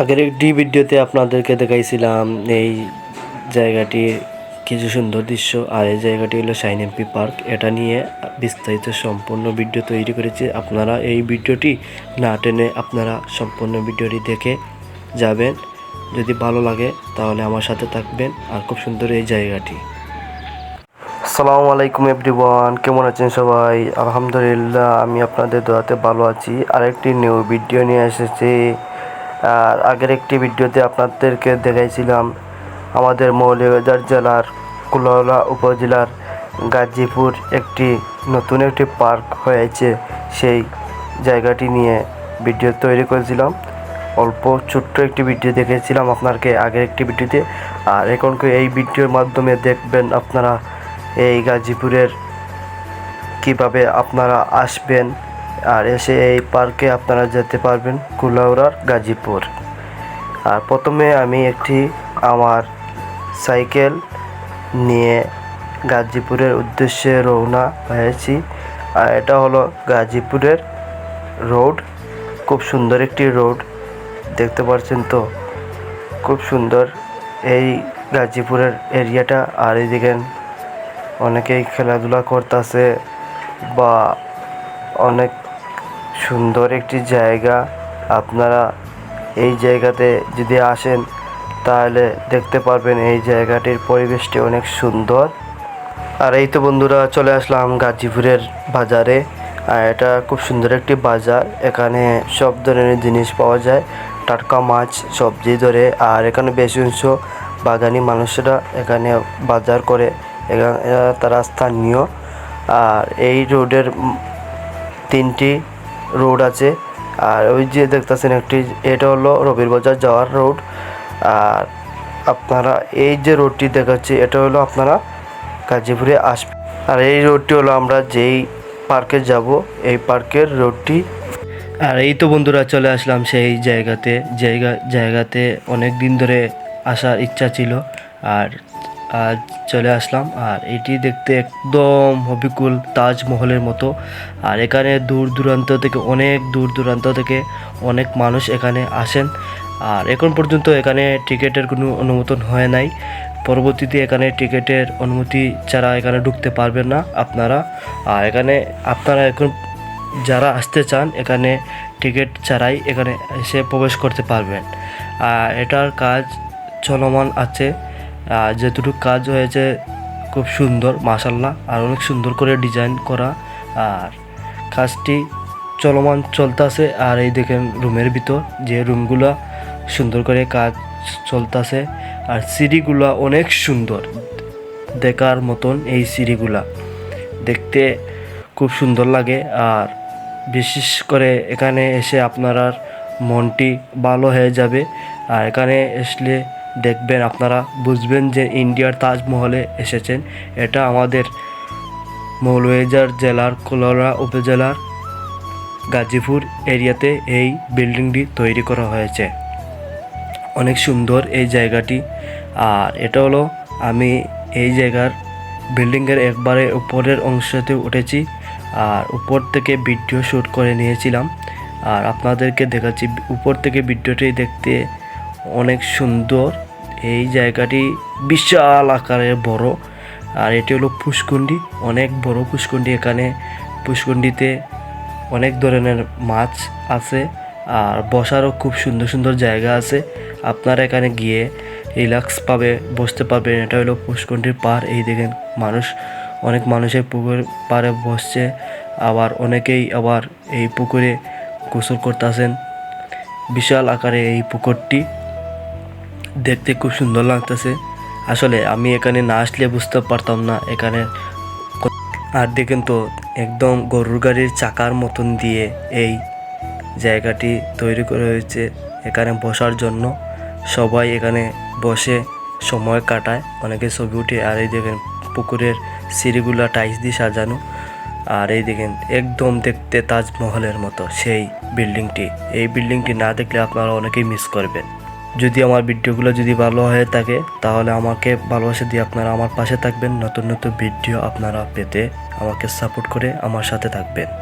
আগের একটি ভিডিওতে আপনাদেরকে দেখাইছিলাম এই জায়গাটির কিছু সুন্দর দৃশ্য, আর এই জায়গাটি হলো শাইন এমপি পার্ক এটা নিয়ে বিস্তারিত সম্পূর্ণ ভিডিও তৈরি করেছি। আপনারা এই ভিডিওটি না টেনে আপনারা সম্পূর্ণ ভিডিওটি দেখে যাবেন। যদি ভালো লাগে, তাহলে আমার সাথে থাকবেন। আর খুব সুন্দর এই জায়গাটি। আসসালামু আলাইকুম এভরিওয়ান, কেমন আছেন সবাই? আলহামদুলিল্লাহ, আমি আপনাদের দোয়াতে ভালো আছি। আরেকটি নিউ ভিডিও নিয়ে এসেছি। আর আগের একটি ভিডিওতে আপনাদেরকে দেখাইছিলাম আমাদের মৌলভীবাজার জেলার কুলাউলা উপজেলার গাজীপুর একটি নতুন একটি পার্ক হয়েছে। সেই জায়গাটি নিয়ে ভিডিও তৈরি করেছিলাম। অল্প ছোট্ট একটি ভিডিও দেখেছিলাম আপনাকে আগের একটি ভিডিওতে। আর এখনকে এই ভিডিওর মাধ্যমে দেখবেন আপনারা এই গাজীপুরের কীভাবে আপনারা আসবেন আর এসে এই পার্কে আপনারা যেতে পারবেন কুলাউড়ার গাজীপুর। আর প্রথমে আমি একটি আমার সাইকেল নিয়ে গাজীপুরের উদ্দেশ্যে রওনা হয়েছি। আর এটা হলো গাজীপুরের রোড। খুব সুন্দর একটি রোড, দেখতে পাচ্ছেন তো? খুব সুন্দর এই গাজীপুরের এরিয়াটা। আর এইদিকে অনেকেই খেলাধুলা করতেছে বা অনেক সুন্দর একটি জায়গা। আপনারা এই জায়গাতে যদি আসেন, তাহলে দেখতে পারবেন এই জায়গাটির পরিবেশটি অনেক সুন্দর। আর এই তো বন্ধুরা, চলে আসলাম গাজীপুরের বাজারে। আর এটা খুব সুন্দর একটি বাজার। এখানে সব ধরনের জিনিস পাওয়া যায়। টাটকা মাছ, সবজি ধরে। আর এখানে বেশি অংশ বাগানি মানুষেরা এখানে বাজার করে। এখানে তারা স্থানীয়। আর এই রোডের তিনটি রোড আছে। আর ওই যে দেখতেছেন একটি, এটা হলো রবির বাজার যাওয়ার রোড। আর আপনারা এই যে রোডটি দেখাচ্ছি, এটা হলো আপনারা গাজীপুরে আসবে আর এই রোডটি হলো আমরা যেই পার্কে যাব, এই পার্কের রোডটি। আর এই তো বন্ধুরা চলে আসলাম সেই জায়গাতে। জায়গা জায়গাতে অনেক দিন ধরে আসার ইচ্ছা ছিল। আর আজ চলে আসলাম। আর এটি দেখতে একদম হবিকুল তাজমহলের মতো। আর এখানে দূর দূরান্ত থেকে, অনেক দূর দূরান্ত থেকে অনেক মানুষ এখানে আসেন। আর এখন পর্যন্ত এখানে টিকিটের কোনো অনুমোদন হয় নাই। পরবর্তীতে এখানে টিকিটের অনুমতি ছাড়া এখানে ঢুকতে পারবেন না আপনারা। আর এখানে আপনারা এখন যারা আসতে চান, এখানে টিকিট ছাড়াই এখানে এসে প্রবেশ করতে পারবেন। আর এটার কাজ চলমান আছে। আর যেটুকু কাজ হয়েছে খুব সুন্দর মাসাল্লাহ আর অনেক সুন্দর করে ডিজাইন করা। আর কাজটি চলমান চলতেছে, আর এই দেখেন রুমের ভিতর, যে রুমগুলো সুন্দর করে কাজ চলতেছে, আর সিঁড়িগুলো অনেক সুন্দর দেখার মতন এই সিঁড়িগুলা। দেখতে খুব সুন্দর লাগে, আর বিশেষ করে এখানে এসে আপনার মনটি ভালো হয়ে যাবে, আর এখানে আসলে দেখবেন, আপনারা বুঝবেন যে ইন্ডিয়ার তাজমহলে এসেছেন। এটা আমাদের মৌলভীবাজার জেলার কোলারা উপজেলার গাজীপুর এরিয়াতে এই বিল্ডিংটি তৈরি করা হয়েছে। অনেক সুন্দর এই জায়গাটি। আর এটা হলো, আমি এই জায়গার বিল্ডিংয়ের একবারে উপরের অংশতে উঠেছি। আর উপর থেকে ভিডিও শ্যুট করে নিয়েছিলাম। আর আপনাদেরকে দেখাচ্ছি, উপর থেকে ভিডিওটি দেখতে অনেক সুন্দর। এই জায়গাটি বিশাল আকারের বড়। আর এটি হলো পুষ্কুণ্ডি। অনেক বড় পুষ্কুণ্ডি এখানে। পুষ্কুণ্ডিতে অনেক ধরনের মাছ আছে আর বসারও খুব সুন্দর সুন্দর জায়গা আছে। আপনারা এখানে গিয়ে রিল্যাক্স পাবে, বসতে পারবেন। এটা হলো পুষ্করণীর পার এই দেখেন মানুষ, অনেক মানুষের পুকুর পাড়ে বসছে। আবার অনেকেই আবার এই পুকুরে গোসল করতেছেন। বিশাল আকারে এই পুকুরটি। দেখতে খুব সুন্দর লাগতেছে। আসলে আমি এখানে না আসলে বুঝতে পারতাম না এখানে আর দেখেন তো, একদম গরুর গাড়ির চাকার মতন দিয়ে এই জায়গাটি তৈরি করা হয়েছে এখানে বসার জন্য। সবাই এখানে বসে সময় কাটায়, অনেকে ছবি উঠে, আর এই দেখেন পুকুরের সিঁড়িগুলা টাইলস দিয়ে সাজানো। আর এই দেখেন, একদম দেখতে তাজমহলের মতো সেই বিল্ডিংটি। এই বিল্ডিংটি না দেখলে আপনারা অনেকেই মিস করবেন। যদি আমার ভিডিওগুলো যদি ভালো হয়ে থাকে, তাহলে আমাকে ভালোবাসা দিয়ে আপনারা আমার পাশে থাকবেন। নতুন নতুন ভিডিও আপনারা পেতে আমাকে সাপোর্ট করে আমার সাথে থাকবেন।